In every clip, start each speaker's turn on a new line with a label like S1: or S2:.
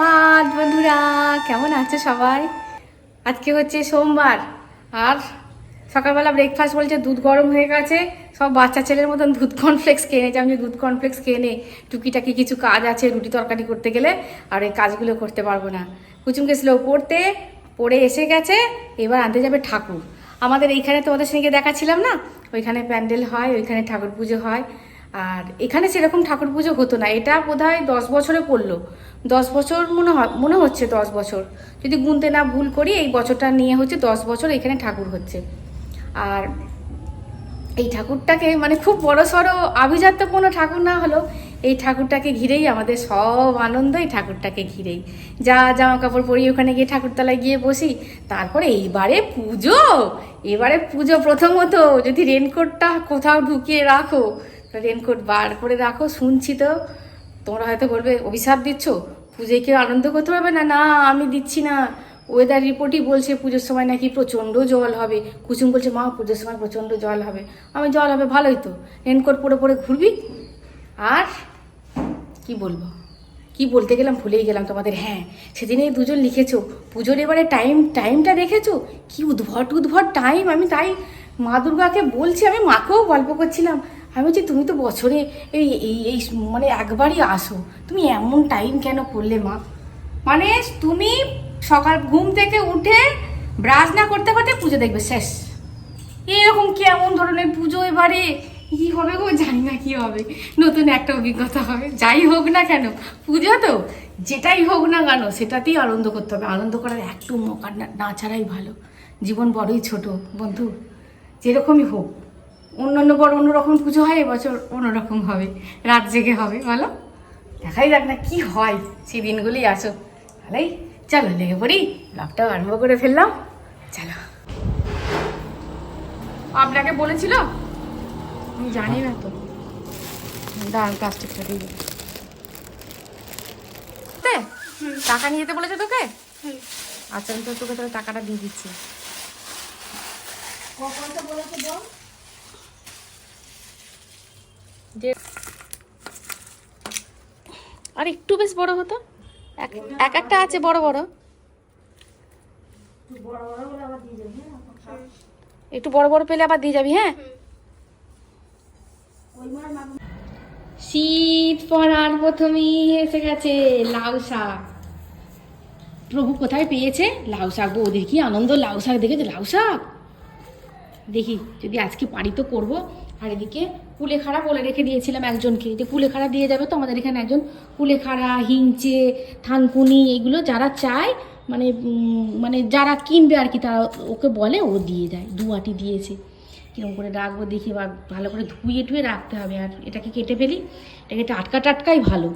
S1: সুপ্রভাত বন্ধুরা। কেমন আছে সবাই? আজকে হচ্ছে সোমবার। আর সকালবেলা ব্রেকফাস্ট বলছে দুধ গরম হয়ে গেছে। সব বাচ্চা ছেলের মতন দুধ কর্নফ্লেক্স খেয়ে নিয়েছে। আমি দুধ কর্নফ্লেক্স খেয়ে নে, টুকিটাকি কিছু কাজ আছে, রুটি তরকারি করতে গেলে, আর এই কাজগুলো করতে পারব না। কুচুম গেছিল পড়তে, পড়ে এসে গেছে, এবার আনতে যাবে ঠাকুর। আমাদের এইখানে তোমাদের সঙ্গে দেখাচ্ছিলাম না? ওইখানে প্যান্ডেল হয়, ওইখানে ঠাকুর পুজো হয়। আর এখানে সেরকম ঠাকুর পুজো হতো না। এটা বোধ হয় দশ বছরে পড়ল। দশ বছর মনে হয় মনে হচ্ছে দশ বছর। যদি গুনতে না ভুল করি, এই বছরটা নিয়ে হচ্ছে দশ বছর এখানে ঠাকুর হচ্ছে। আর এই ঠাকুরটাকে মানে খুব বড় সড়ো আভিজাত্যপূর্ণ ঠাকুর না হলেও এই ঠাকুরটাকে ঘিরেই আমাদের সব আনন্দ এই ঠাকুরটাকে ঘিরেই। যা জামা কাপড় পরি ওখানে গিয়ে ঠাকুরতলায় গিয়ে বসি, তারপরে এইবারে পুজো! এবারে পুজো প্রথমত। যদি রেনকোটটা কোথাও ঢুকিয়ে রাখো রেনকোট বার করে রাখো, শুনছি তো। তোমরা হয়তো বলবে, অভিশাপ দিচ্ছ? পুজোয় কেউ আনন্দ করতে পারবে না? না, আমি দিচ্ছি না। ওয়েদার রিপোর্টই বলছে পুজোর সময় নাকি প্রচণ্ড জল হবে। কুসুম বলছে, মা, পুজোর সময় প্রচণ্ড জল হবে। আমি, জল হবে, ভালোই তো। রেনকোট পরে পরে ঘুরবি? আর কি বলব? কি বলতে গেলাম, ভুলেই গেলাম তোমাদের। হ্যাঁ সেদিনে দুজন লিখেছো, পুজোর এবারে টাইম টাইমটা দেখেছ? কি উদ্ভট উদ্ভট টাইম আমি তাই মা দুর্গাকে বলছি, আমি মাকেও গল্প করছিলাম। আমি বলছি, তুমি তো বছরে এই এই এই মানে একবারই আসো। তুমি এমন টাইম কেন করলে মা? মানে তুমি সকাল ঘুম থেকে উঠে ব্রাশ না করতে করতে পুজো দেখবে, শেষ। এরকম কেমন ধরনের পুজো এবারে? কি হবে গো? জানি না কি হবে। নতুন একটা অভিজ্ঞতা হবে। যাই হোক না কেন, পুজো তো। যেটাই হোক না কেন, সেটাতেই আনন্দ করতে হবে। আনন্দ করার একটু মৌকা না- না ছাড়াই ভালো। জীবন বড়ই ছোট, বন্ধু। যেরকমই হোক। অন্যান্য বড় অন্যরকম পুজো হয় এবছর অন্যরকম হবে। রাত জেগে হবে বলো? দেখাই যাক না কি হয় সেই দিনগুলি আসো ভালোই চলো লেগে পড়ি ব্লগটাও আরম্ভ করে ফেললাম। চলো। আপনাকে বলেছিল? আমি জানি না তো। দাঁড়ান প্লাস্টিকটা দিয়ে। তে? টাকা নিয়ে যেতে বলেছে তোকে? আচ্ছা আমি তো তোকে তাহলে টাকাটা দিয়ে দিচ্ছি। যে আর একটু বেশ বড় হতো? এক এক একটা আছে বড় বড়। একটু বড় বড় পেলে আবার দিয়ে যাবি হ্যাঁ? শীত পড়ার প্রথমেই এসে গেছে লাউ শাক। প্রভু কোথায় পেয়েছে লাউ শাক গো? ওদের কি আনন্দ? লাউ শাক দেখেছে? লাউ শাক? দেখি, যদি আজকে পারি তো করব। আর এদিকে কুলেখাড়া বলে রেখে দিয়েছিলাম একজনকে। যে কুলেখাড়া দিয়ে যাবে তো আমাদের এখানে একজন কুলেখাড়া হিংচে, থানকুনি এগুলো যারা চায় মানে মানে যারা কিনবে আর কি তারা ওকে বলে, ও দিয়ে দেয় দু আটি দিয়েছে। কীরকম করে রাখব দেখি বা ভালো করে ধুয়ে টুয়ে রাখতে হবে। আর এটাকে কেটে ফেলি, এটাকে টাটকা টাটকাই ভালো।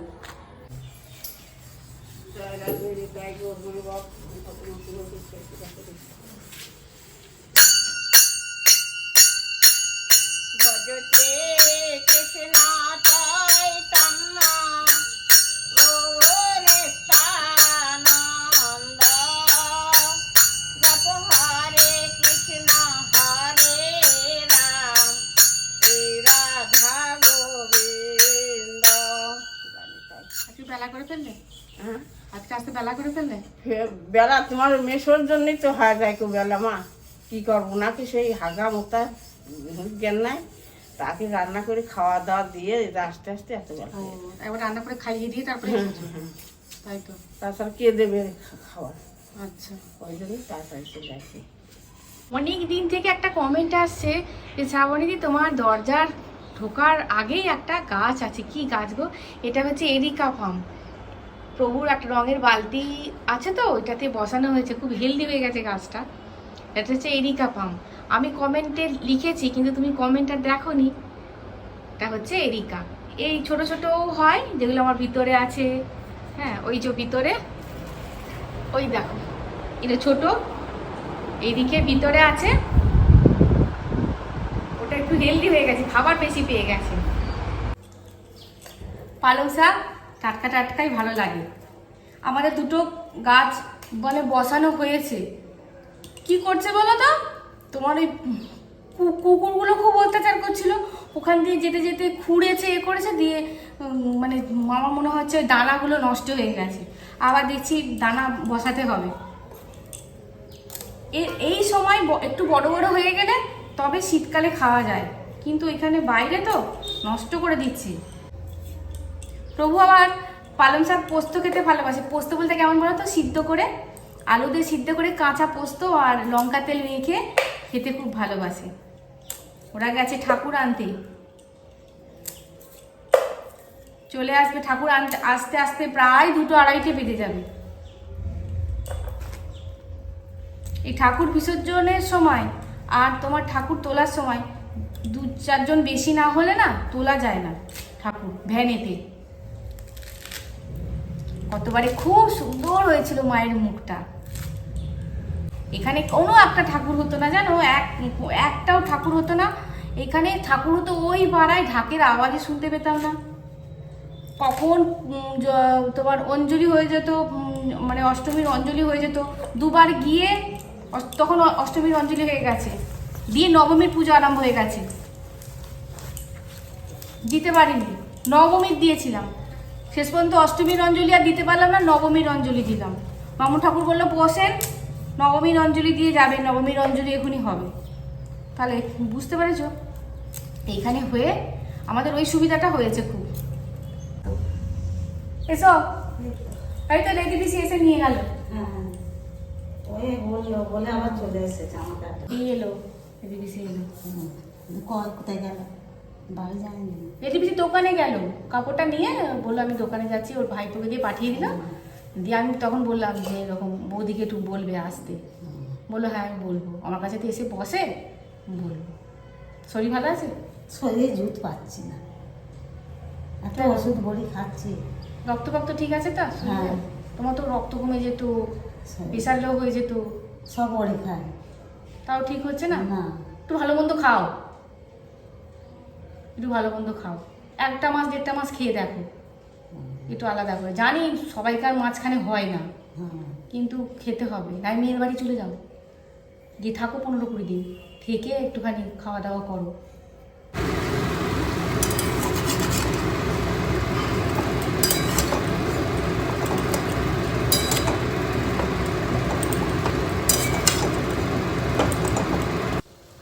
S1: ফেললে?
S2: হ্যাঁ।
S1: আজকে আসতে বেলা করে ফেললে?
S2: বেলা তোমার মেশোর জন্যই তো হয়ে যায় কো বেলা মা। কি করব নাকি সেই হাগা মোতা জ্ঞান নাই। তাকে রান্না করে খাওয়া দাওয়া দিয়ে আস্তে আস্তে এত বেলা
S1: একবার রান্না করে খাইয়ে দিয়ে তারপরে এসেছ।
S2: হুম।
S1: তাই তো।
S2: তাছাড়া কে দেবে খাবার?
S1: আচ্ছা।
S2: ওই জন্যই তাড়াতাড়ি চলে আসি
S1: অনেক দিন থেকে একটা কমেন্ট আসছে যে শ্রাবণীদি তোমার দরজার ঢোকার আগেই একটা গাছ আছে। কি গাছ গো? এটা হচ্ছে এরিকা ফার্ম। প্রভুর একটা রঙের বালতি আছে তো ওইটাতে বসানো হয়েছে, খুব হেলদি হয়ে গেছে গাছটা। এটা হচ্ছে এরিকা ফার্ম আমি কমেন্টে লিখেছি, কিন্তু তুমি কমেন্টটা দেখো নি এটা হচ্ছে এরিকা। এই ছোট ছোট হয়, যেগুলো আমার ভিতরে আছে। হ্যাঁ ওই যে ভিতরে, ওই দেখো। এটা ছোট এইদিকে ভিতরে আছে। ওটা একটু হেলদি হয়ে গেছে, খাবার বেশি পেয়ে গেছে। পালং শাক? টাটকা টাটকাই ভালো লাগে। আমাদের দুটো গাছ মানে বসানো হয়েছে। কি করছে বলো তো তোমার ওই কুকুরগুলো খুব অত্যাচার করছিল। ওখান দিয়ে যেতে যেতে খুঁড়েছে, এ করেছে, দিয়ে মানে আমার মনে হচ্ছে ওই দানাগুলো নষ্ট হয়ে গেছে। আবার দেখছি দানা বসাতে হবে। এ- এই সময় একটু বড় বড় হয়ে গেলে তবে শীতকালে খাওয়া যায়। কিন্তু এখানে বাইরে তো নষ্ট করে দিচ্ছি। প্রভু আবার পালং শাক পোস্ত খেতে ভালোবাসে। পোস্ত বলতে কেমন বলো তো সিদ্ধ করে, আলু দিয়ে সিদ্ধ করে কাঁচা পোস্ত আর লঙ্কা তেল মেখে খেতে খুব ভালোবাসে। ওরা গেছে ঠাকুর আনতে। চলে আসবে ঠাকুর আনতে, আস্তে আস্তে প্রায় দুটো আড়াইটে বেজে যাবে। এই ঠাকুর বিসর্জনের সময় আর তোমার ঠাকুর তোলার সময় দু চারজন বেশি না হলে না তোলা যায় না ঠাকুর, ভ্যানেতে। কতবারে খুব সুন্দর হয়েছিল মায়ের মুখটা। এখানে কোনো একটা ঠাকুর হতো না, জানো? এক একটাও ঠাকুর হতো না। এখানে ঠাকুর হতো ওই পাড়ায় ঢাকের আওয়াজে শুনতে পেতাম না। কখন তোমার অঞ্জলি হয়ে যেত মানে অষ্টমীর অঞ্জলি হয়ে যেত, দুবার গিয়ে তখন অষ্টমীর অঞ্জলি হয়ে গেছে। দিয়ে নবমীর পুজো আরম্ভ হয়ে গেছে। দিতে পারিনি, নবমীর দিয়েছিলাম। শেষ পর্যন্ত অষ্টমীর অঞ্জলি আর দিতে পারলাম না নবমীর অঞ্জলি দিলাম। মামু ঠাকুর বলল বসেন নবমীর অঞ্জলি দিয়ে যাবে নবমীর অঞ্জলি এখনই হবে। তাহলে বুঝতে পেরেছ? এইখানে হয়ে আমাদের ওই সুবিধাটা হয়েছে খুব। এসো। এই তো রেখে দিছি এসে নিয়ে গেল।
S3: হ্যাঁ বলে আবার চলে এসেছে আমার কাছে
S1: এলো রেখে দিছি এলো।
S3: কোথায় গেল? বাড়ি যায়নি
S1: দোকানে গেল। কাপড়টা নিয়ে বলল আমি দোকানে যাচ্ছি। ওর ভাই তোকে দিয়ে পাঠিয়ে দিলাম দিয়ে আমি তখন বললাম যে এরকম বৌদিকে একটু বলবে আসতে। বলল হ্যাঁ আমি বলব। আমার কাছে তো এসে বসে বলব। শরীর ভালো আছে?
S3: শরীরে জুত পাচ্ছি না। এত ওষুধ বড়ি খাচ্ছি।
S1: রক্ত ফক্ত ঠিক আছে তো?
S3: হ্যাঁ।
S1: তোমার তো রক্ত কমে যেত প্রেশার লো হয়ে যেত।
S3: সব বড়ি খায়।
S1: তাও ঠিক হচ্ছে না?
S3: না।
S1: একটু ভালো মন্দ খাও। একটু ভালো মন্দ খাও। একটা মাছ, দেড়টা মাছ খেয়ে দেখো। একটু আলাদা করে। জানি সবাইকার মাঝখানে হয় না। কিন্তু খেতে হবে। নাই মেয়ের বাড়ি চলে যাও। গিয়ে থাকো পনেরো কুড়ি দিন। থেকে একটুখানি খাওয়া দাওয়া করো।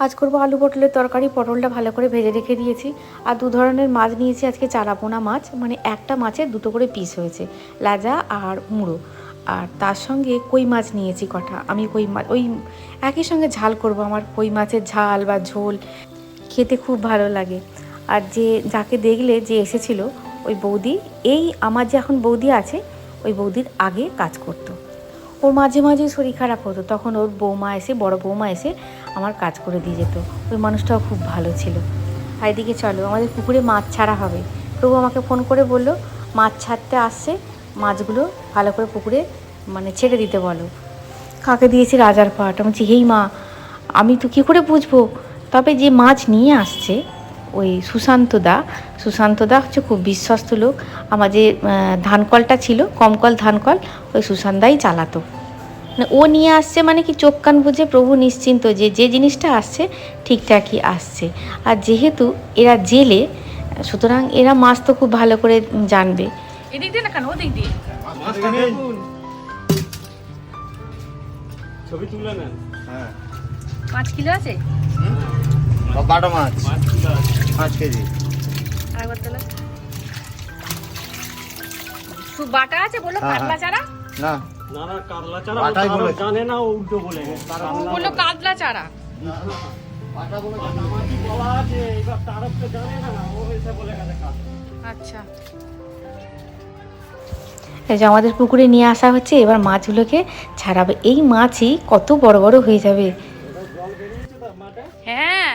S1: আজ করব আলু পটলের তরকারি, পটলটা ভালো করে ভেজে রেখে দিয়েছি। আর দু ধরনের মাছ নিয়েছি, আজকে চারাপোনা মাছ মানে একটা মাছের দুটো করে পিস হয়েছে, লাজা আর মুড়ো। আর তার সঙ্গে কই মাছ নিয়েছি কটা? আমি কই মাছ ওই একই সঙ্গে ঝাল করব, আমার কই মাছের ঝাল বা ঝোল খেতে খুব ভালো লাগে। আর যে যাকে দেখলে যে এসেছিল, ওই বৌদি, এই আমার যে এখন বৌদি আছে, ওই বৌদির আগে কাজ করতো। ওর মাঝে মাঝে শরীর খারাপ হতো, তখন ওর বৌমা এসে, বড় বৌমা এসে আমার কাজ করে দিয়ে যেত। ওই মানুষটাও খুব ভালো ছিল। আর এদিকে চলো, আমাদের পুকুরে মাছ ছাড়া হবে। প্রভু আমাকে ফোন করে বলল, মাছ ছাড়তে আসছে, মাছগুলো ভালো করে পুকুরে মানে ছেড়ে দিতে বলো। কাকে দিয়েছি রাজার পাট আমি বলছি, হেই মা, আমি তো কী করে বুঝব? তবে যে মাছ নিয়ে আসছে, ওই সুশান্ত দা সুশান্ত দা হচ্ছে খুব বিশ্বস্ত লোক। আমার যে ধানকলটা ছিল, কমকল ধানকল, ওই সুশান্তাই চালাতো। ও নিয়ে আসছে মানে কি চোখ কান বুঝে প্রভু নিশ্চিন্ত যে যে জিনিসটা আসছে ঠিকঠাকই আসছে। আর যেহেতু এরা জেলে সুতরাং এরা মাছ তো খুব ভালো করে জানবে। এদিক দিয়ে না কেন? ওদিক দিয়ে।
S4: ছবি তুলে নেন।
S5: হ্যাঁ।
S1: পাঁচ কিলো আছে?
S5: বাটা মাছ।
S4: মাছ তুলে আছে।
S5: পাঁচ কেজি।
S1: আরেকবার তোলো। সু বাটা আছে বলল
S5: হ্যাঁ,
S1: কাতলা
S5: হ্যাঁ। না।
S4: না না কাতলা চারা
S5: বাটাই
S4: ও জানে না উল্টো বলে কাতলা
S1: বলল কাতলা চারা।
S4: মাঝামাঝি বলা আছে এবার তারক তো জানে না ও এসে বলে গেছে
S1: আচ্ছা। এই যে আমাদের পুকুরে নিয়ে আসা হচ্ছে এবার মাছগুলোকে ছাড়াবে। এই মাছই কত বড় বড় হয়ে যাবে। হ্যাঁ।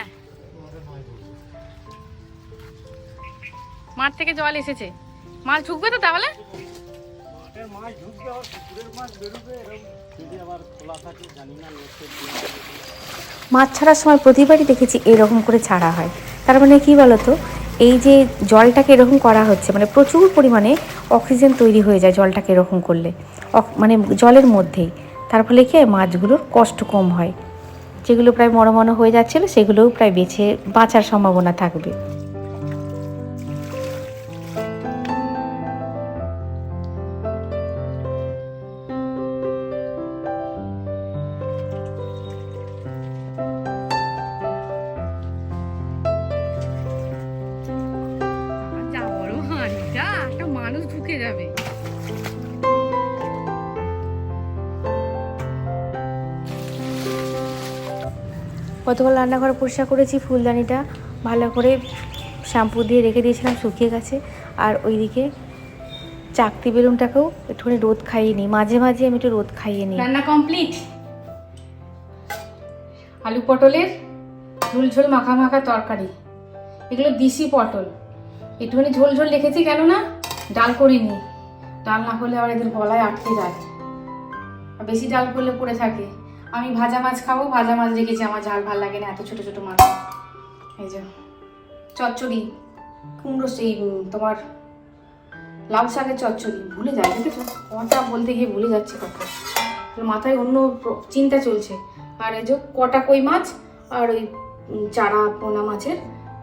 S1: মাঠ থেকে জল এসেছে। মাছ ঢুকবে তো তাহলে?
S4: মাছ ঢুকবে আর পুকুরের মাছ বেরোবে, এরকম। যদি আবার খোলা থাকে, জানি না
S1: মাছ ছাড়ার সময় প্রতিবারই দেখেছি এরকম করে ছাড়া হয়। তার মানে কি বলতো? এই যে জলটাকে এরকম করা হচ্ছে মানে প্রচুর পরিমাণে অক্সিজেন তৈরি হয়ে যায় জলটাকে এরকম করলে। মানে জলের মধ্যেই। তার ফলে কি মাছগুলোর কষ্ট কম হয়। যেগুলো প্রায় মনো মনো হয়ে যাচ্ছিল, সেগুলোও প্রায় বেছে বাঁচার সম্ভাবনা থাকবে। গতকাল রান্নাঘর পরিষ্কার করেছি ফুলদানিটা, ভালো করে শ্যাম্পু দিয়ে রেখে দিয়েছিলাম, শুকিয়ে গেছে। আর ওইদিকে চাকতি বেলুনটাকেও একটুখানি রোদ খাইয়ে নিই। মাঝে মাঝে আমি একটু রোদ খাইয়ে নিই। রান্না কমপ্লিট? আলু পটলের ঝোল ঝোল মাখা মাখা তরকারি। এগুলো দিশি পটল। একটুখানি ঝোল ঝোল রেখেছি কেননা ডাল করিনি। ডাল না করলে আবার এদের গলায় আটকে যায়। আর বেশি ডাল করলে পড়ে থাকে। আমি ভাজা মাছ খাব, ভাজা মাছ রেখেছি, আমার ঝাল ভালো লাগে না, এত ছোট ছোট মাছ। এই যে, চচ্চড়ি, কুমড়ো সেই তোমার লাউ শাকের চচ্চড়ি, ভুলে যায়, দেখেছ? কথা বলতে গিয়ে ভুলে যাচ্ছে কথা। মাথায় অন্য চিন্তা চলছে। আর এই যে, কটা কই মাছ আর ওই চারা পোনা মাছের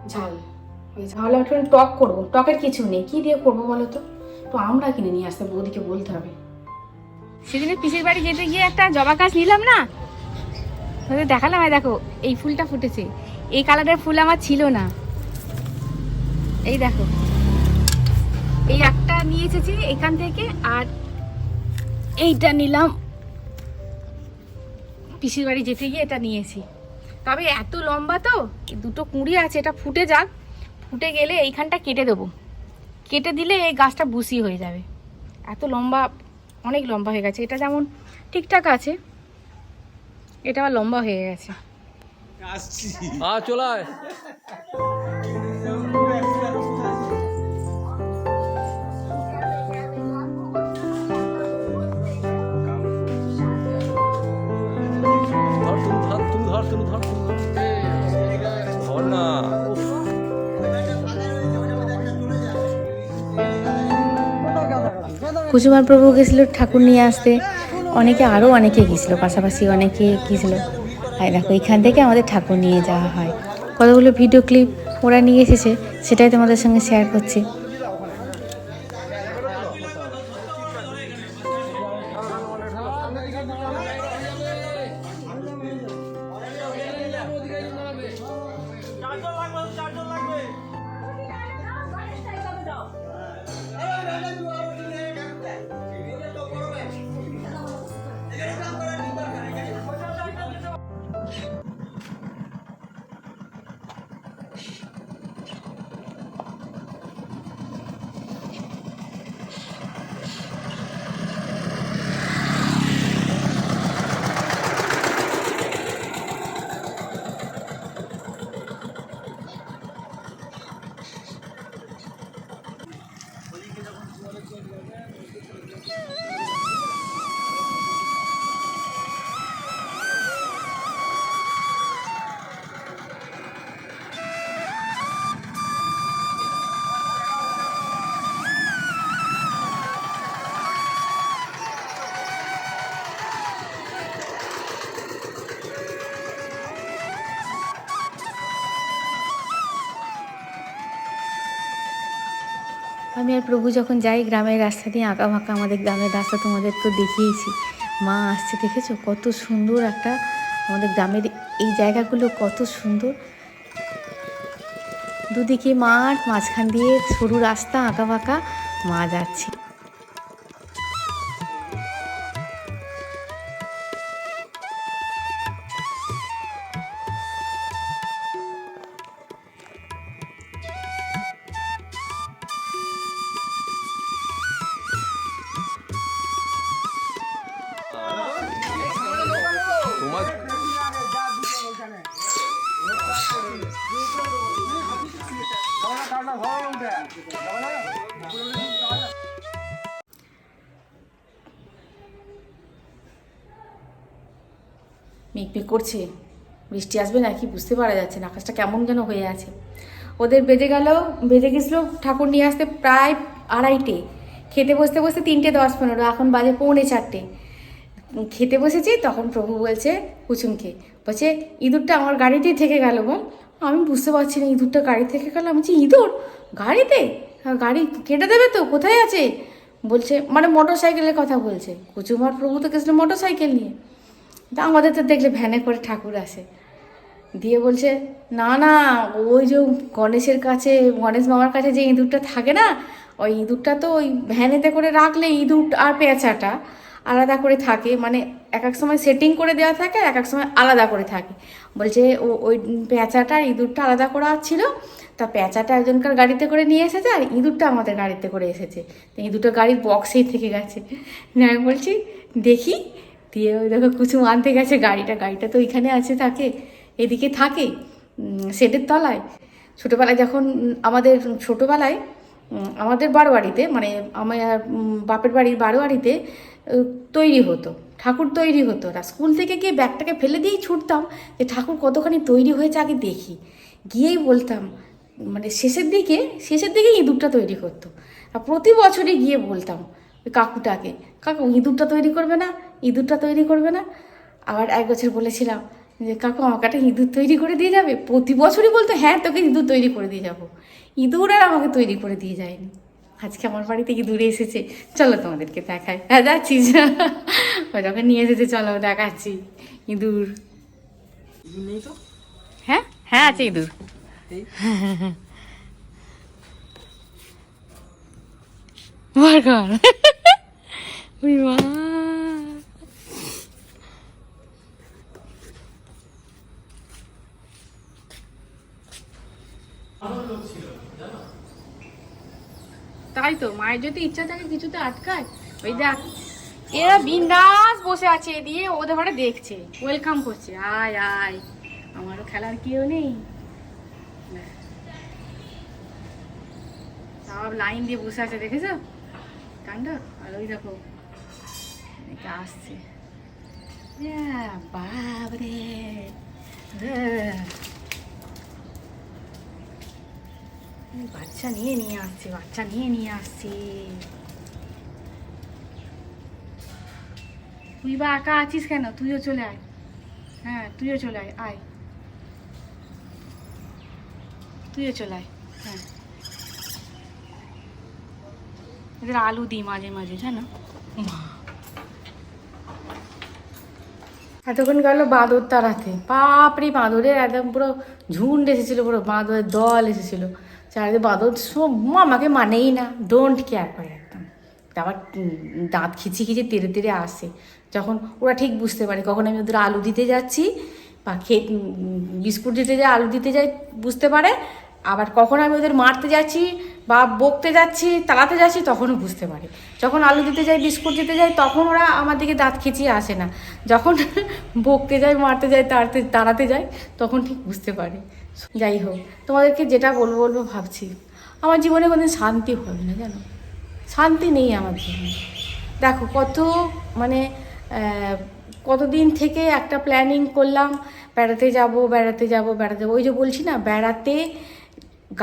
S1: ঝাল। ওই তাহলে একটু টক করব। টকের কিছু নেই। কি দিয়ে করব বলো তো? তো আমরা কিনে নিয়ে আসতে, বৌদিকে বলতে হবে। সেদিনে পিসির বাড়ি যেতে গিয়ে একটা জবা গাছ নিলাম না? তোদের দেখালাম, এই দেখো, এই ফুলটা ফুটেছে। এই কালারের ফুল আমার ছিল না। এই দেখো, এই একটা নিয়ে এসেছি এখান থেকে, আর এইটা নিলাম। পিসির বাড়ি যেতে গিয়ে এটা নিয়েছি তবে এত লম্বা তো, দুটো কুঁড়ি আছে, এটা ফুটে যাক। ফুটে গেলে এইখানটা কেটে দেবো। কেটে দিলে এই গাছটা বুসি হয়ে যাবে। এত লম্বা অনেক লম্বা হয়ে গেছে। এটা যেমন ঠিকঠাক আছে এটা আবার লম্বা হয়ে গেছে।
S6: আ চলায়
S1: কুসুমার প্রভু গেছিল, ঠাকুর নিয়ে আসতে। অনেকে আরও অনেকে গেছিল, পাশাপাশি অনেকে গেছিল। আর দেখো, এখান থেকে আমাদের ঠাকুর নিয়ে যাওয়া হয়। কতগুলো ভিডিও ক্লিপ ওরা নিয়ে এসেছে, সেটাই তোমাদের সঙ্গে শেয়ার করছি। আমি আর প্রভু যখন যাই গ্রামের রাস্তা দিয়ে আঁকা ফাঁকা আমাদের গ্রামের রাস্তা তোমাদের তো দেখিয়েছি। মা আসছে, দেখেছ? কত সুন্দর একটা আমাদের গ্রামের এই জায়গাগুলো কত সুন্দর। দুদিকে মাঠ, মাঝখান দিয়ে সরু রাস্তা, আঁকা ফাঁকা মা যাচ্ছে। মেঘ করছে। বৃষ্টি আসবে নাকি? বুঝতে পারা যাচ্ছে না। আকাশটা কেমন যেন হয়ে আছে। ওদের বেজে গেল, বেজে গেছিল ঠাকুর নিয়ে আসতে প্রায় আড়াইটে। খেতে বসতে বসতে তিনটে দশ পনেরো, এখন বাজে পৌনে চারটে। খেতে বসেছি, তখন প্রভু বলছে কুচুমকে বলছে, ইঁদুরটা আমার গাড়িতেই থেকে গেল বল আমি বুঝতে পারছি না ইঁদুরটা গাড়ি থেকে গেল। আমি বলছি ইঁদুর? গাড়িতে? হ্যাঁ, গাড়ি কেটে দেবে তো কোথায় আছে? বলছে মানে মোটর সাইকেলের কথা বলছে। কুচুমার প্রভু তো গেছিল মোটর সাইকেল নিয়ে। তা আমাদের তো দেখলে ভ্যানে করে ঠাকুর আসে। দিয়ে বলছে না না ওই যে গণেশের কাছে গণেশ মামার কাছে যে ইঁদুরটা থাকে না ওই ইঁদুরটা তো ওই ভ্যানেতে করে রাখলে ইঁদুর আর পেঁচাটা আলাদা করে থাকে। মানে এক এক সময় সেটিং করে দেওয়া থাকে এক এক সময় আলাদা করে থাকে। বলছে, ও, ওই আর ইঁদুরটা আলাদা করা ছিল। তা পেঁচাটা একজনকার গাড়িতে করে নিয়ে এসেছে আর ইঁদুরটা আমাদের গাড়িতে করে এসেছে। তো ইঁদুরটা গাড়ির বক্সেই থেকে গেছে। আমি বলছি, দেখি। দিয়ে ওই দেখো কুচুম আনতে গেছে গাড়িটা। গাড়িটা তো ওইখানে আছে, থাকে, এদিকে থাকে শেডের তলায়। ছোটোবেলায় যখন আমাদের ছোটোবেলায় আমাদের বারোয়ারিতে মানে আমার বাপের বাড়ির বারোয়ারিতে তৈরি হতো, ঠাকুর তৈরি হতো। না স্কুল থেকে গিয়ে ব্যাগটাকে ফেলে দিয়েই ছুটতাম, যে ঠাকুর কতখানি তৈরি হয়েছে আগে দেখি। গিয়েই বলতাম মানে শেষের দিকে শেষের দিকে ইঁদুরটা তৈরি করতো। আর প্রতি বছরই গিয়ে বলতাম ওই কাকুটাকে, কাকু, ইঁদুরটা তৈরি করবে না? ইঁদুরটা তৈরি করবে না? আবার এক বছর বলেছিলাম যে, কাকু, আমাকে একটা ইঁদুর তৈরি করে দিয়ে যাবে? প্রতি বছরই বলতো হ্যাঁ তোকে ইঁদুর তৈরি করে দিয়ে যাব। ইঁদুর আর আমাকে তৈরি করে দিয়ে যায়নি। আজকে আমার বাড়িতে ইঁদুরে এসেছে। চলো তোমাদেরকে দেখাই। হ্যাঁ যাচ্ছি। যখন নিয়ে এসেছে, চলো দেখাচ্ছি। ইঁদুর। হ্যাঁ হ্যাঁ আছে ইঁদুর। মা। তাই তো, মায়ের যদি ইচ্ছা থাকে কিছুতে আটকায়। ওই দেখ, এরা বিন্দাস বসে আছে দিয়ে ওদের ঘরে দেখছে ওয়েলকাম করছে, আয় আয়। আমারও খেলার কেউ নেই। সব লাইন দিয়ে বসে আছে, দেখেছ? কাণ্ড আর ওই দেখো এদিকে আসছে। বাবরে আহ। এই বাচ্চা নিয়ে নিয়ে আসছে, বাচ্চা নিয়ে নিয়ে আসছে। তুই বা একা আছিস কেন? তুইও চলে আয়। হ্যাঁ তুইও চলে আয় আয়। তুইও চলে আয় হ্যাঁ। এদের আলু দিই মাঝে মাঝে, জানো? এতক্ষণ গেল বাঁদর তাড়াতে। বাপরে বাঁদরের একদম পুরো ঝুন্ড এসেছিল, পুরো বাঁদরের দল এসেছিল। চারিদিকে বাঁদর সব আমাকে মানেই না। ডোন্ট কেয়ার করে একদম। আবার দাঁত খিচি খিচি তেড়ে তেড়ে আসে। যখন ওরা ঠিক বুঝতে পারে কখন আমি ওদের আলু দিতে যাচ্ছি বা উম, বিস্কুট দিতে যাই আলু দিতে যাই বুঝতে পারে। আবার কখন আমি ওদের মারতে যাচ্ছি বা বকতে যাচ্ছি তাড়াতে যাচ্ছি তখনও বুঝতে পারে। যখন আলু দিতে যাই বিস্কুট দিতে যাই তখন ওরা আমার দিকে দাঁত খিচিয়ে আসে না। যখন বকতে যাই মারতে যাই তাড়াতে তাড়াতে যাই তখন ঠিক বুঝতে পারে। যাই হোক, তোমাদেরকে যেটা বলব বলব ভাবছি। আমার জীবনে কোনোদিন শান্তি হবে না, জানো? শান্তি নেই আমার জীবনে। দেখো, কত মানে কতদিন থেকে একটা প্ল্যানিং করলাম, বেড়াতে যাব বেড়াতে যাব, বেড়াতে যাব। ওই যে বলছি না, বেড়াতে,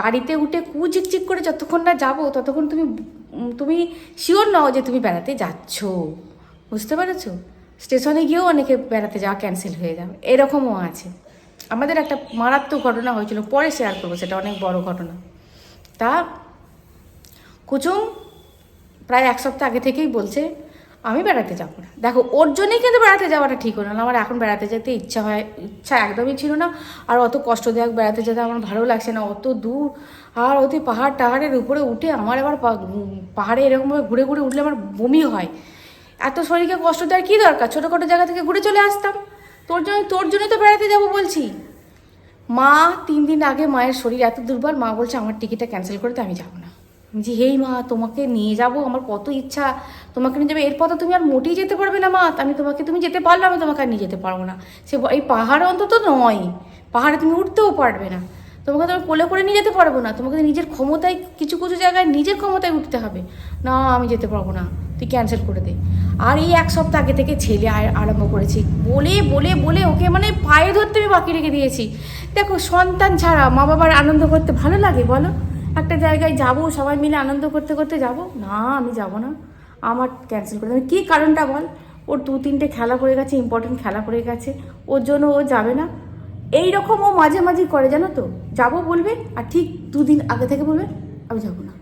S1: গাড়িতে উঠে কুচিকচিক করে যতক্ষণ না যাব, ততক্ষণ তুমি তুমি শিওর নও যে তুমি বেড়াতে যাচ্ছ। বুঝতে পেরেছ? স্টেশনে গিয়েও অনেকে বেড়াতে যাওয়া ক্যান্সেল হয়ে যাবে। এরকমও আছে। আমাদের একটা মারাত্মক ঘটনা হয়েছিল, পরে শেয়ার করব, সেটা অনেক বড় ঘটনা। তা কুচুম প্রায় এক সপ্তাহ আগে থেকেই বলছে, আমি বেড়াতে যাব না। দেখো, ওর জন্যই কিন্তু বেড়াতে যাওয়াটা ঠিক হলো না। আমার এখন বেড়াতে যেতে ইচ্ছা হয়, ইচ্ছা একদমই ছিল না। আর অত কষ্টদায়ক বেড়াতে যেতে আমার ভালো লাগছে না। অত দূর, আর অতি পাহাড় টাহাড়ের উপরে উঠে আমার আবার পাহাড়ে এরকমভাবে ঘুরে ঘুরে উঠলে আমার বমি হয়। এত শরীরকে কষ্ট দেওয়ার কী দরকার? ছোটোখাটো জায়গা থেকে ঘুরে চলে আসতাম। তোর জন্য তোর জন্য তো বেড়াতে যাব বলছি। মা, তিন দিন আগে মায়ের শরীর এত দুর্বল, মা বলছে, আমার টিকিটটা ক্যান্সেল করতে আমি যাব না। যে হেই মা, তোমাকে নিয়ে যাব, আমার কত ইচ্ছা। তোমাকে নিয়ে যাবে, এরপর তো তুমি আর মোটেই যেতে পারবে না মা। আমি তোমাকে, তুমি যেতে পারলে আমি তোমাকে আর নিয়ে যেতে পারব না। সে এই পাহাড় অন্তত নয়, পাহাড়ে তুমি উঠতেও পারবে না। তোমাকে তো কোলে করে নিয়ে যেতে পারব না। তোমাকে নিজের ক্ষমতায়, কিছু কিছু জায়গায় নিজের ক্ষমতায় উঠতে হবে। না, আমি যেতে পারব না, তুই ক্যান্সেল করে দে। আর এই এক সপ্তাহ আগে থেকে ছেলে আরম্ভ করেছি। বলে বলে বলে ওকে মানে পায়ে ধরতে আমি বাকি রেখে দিয়েছি। দেখো, সন্তান ছাড়া মা বাবার আনন্দ করতে ভালো লাগে বলো? একটা জায়গায় যাব, সবাই মিলে আনন্দ করতে করতে যাব? না, আমি যাব না। আমার ক্যান্সেল করে দেবে কী কারণটা বল? ওর দু তিনটে খেলা পড়ে গেছে ইম্পর্টেন্ট খেলা পড়ে গেছে। ওর জন্য ও যাবে না। এই রকম ও মাঝে মাঝে করে, জানো তো? যাব বলবে, আর ঠিক দুদিন আগে থেকে বলবে, আমি যাব না।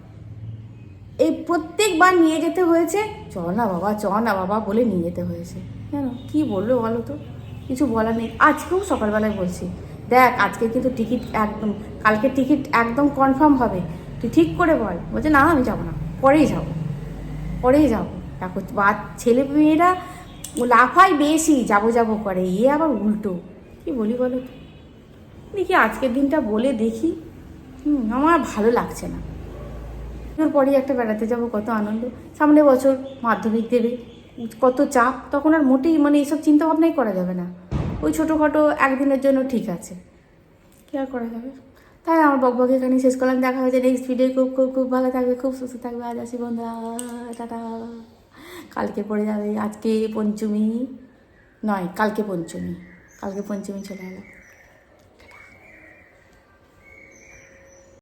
S1: এই প্রত্যেকবার নিয়ে যেতে হয়েছে। চ না বাবা, চ না বাবা বলে নিয়ে যেতে হয়েছে। কেন? কি বলল বলো তো? কিছু বলার নেই। আজকেও সকালবেলায় বলছি। দেখ, আজকে কিন্তু টিকিট একদম, কালকে টিকিট একদম কনফার্ম হবে। তুই ঠিক করে বল। বলছে, না, আমি যাব না। পরেই যাব। পরেই যাব। দেখো, বা ছেলে মেয়েরা লাফাই বেশি যাব যাব করে। এ আবার উল্টো। কি বলি বলো তো? দেখি আজকের দিনটা বলে দেখি। হুম, আমার ভালো লাগছে না। তোর পরেই একটা বেড়াতে যাব, কত আনন্দ। সামনে বছর মাধ্যমিক দেবে, কত চাপ, তখন আর মোটেই মানে এইসব চিন্তা ভাবনাই করা যাবে না। ওই ছোটোখাটো একদিনের জন্য ঠিক আছে। কী আর করা যাবে? তাই আমার বকবক এখানে শেষ করলাম। দেখা হয়েছে নেক্সট ভিডিও খুব খুব খুব ভালো থাকবে, খুব সুস্থ থাকবে। আজ আসি বন্ধুরা। টাটা। কালকে পড়ে যাবে। আজকে পঞ্চমী নয়, কালকে পঞ্চমী। কালকে পঞ্চমী চলে এলো